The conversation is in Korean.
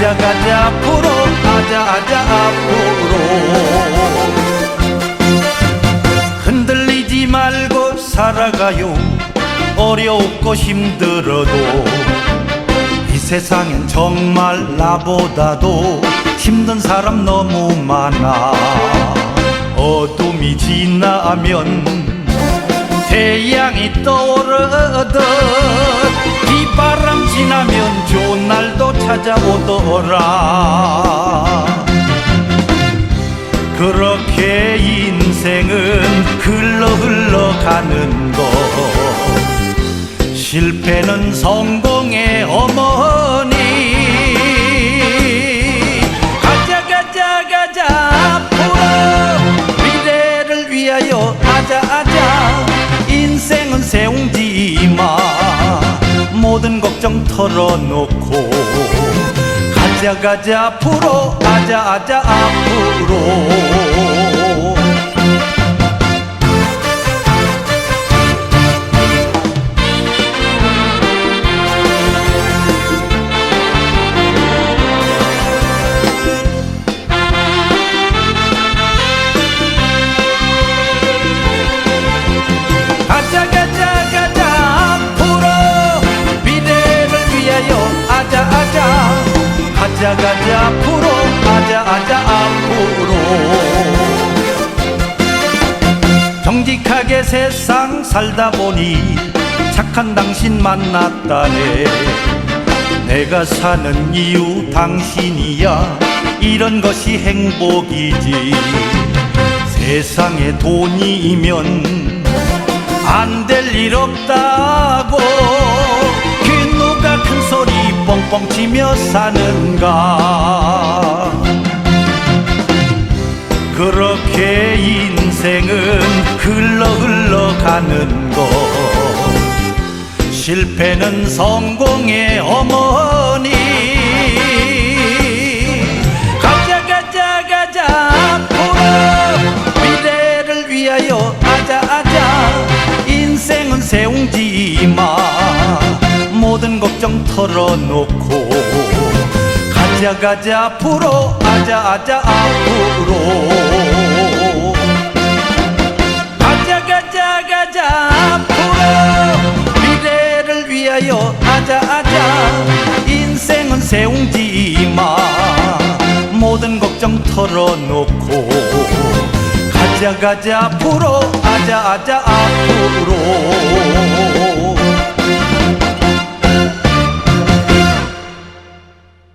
가자 가자 앞으로 가자 가자 앞으로. 흔들리지 말고 살아가요. 어렵고 힘들어도. 이 세상엔 정말 나보다도 힘든 사람 너무 많아. 어둠이 지나면 태양이 떠오르듯 날도 찾아오더라. 그렇게 인생은 흘러 흘러가는 것 실패는 성공의 어머니. 가자 가자 가자 앞으로 미래를 위하여 아자 아자. 인생은 세웅지마 모든 걱정 털어놓고 가자 가자 앞으로 아자 아자 앞으로 가자 가자 앞으로 아자 아자 앞으로. 정직하게 세상 살다 보니 착한 당신 만났다네. 내가 사는 이유 당신이야. 이런 것이 행복이지. 세상에 돈이면 안 될 일 없다고 뻥뻥 치며 사는가? 그렇게 인생은 흘러 흘러가는 것 실패는 성공의 어머니. 가자 가자 가자 앞으로 미래를 위하여 아자 아자. 인생은 세웅지마. 모든 걱정 털어놓고 가자 가자 앞으로 아자 아자 앞으로. 가자 가자 가자 앞으로. 미래를 위하여 아자 아자. 인생은 세웅지마. 모든 걱정 털어놓고 가자 가자 앞으로 아자 아자 앞으로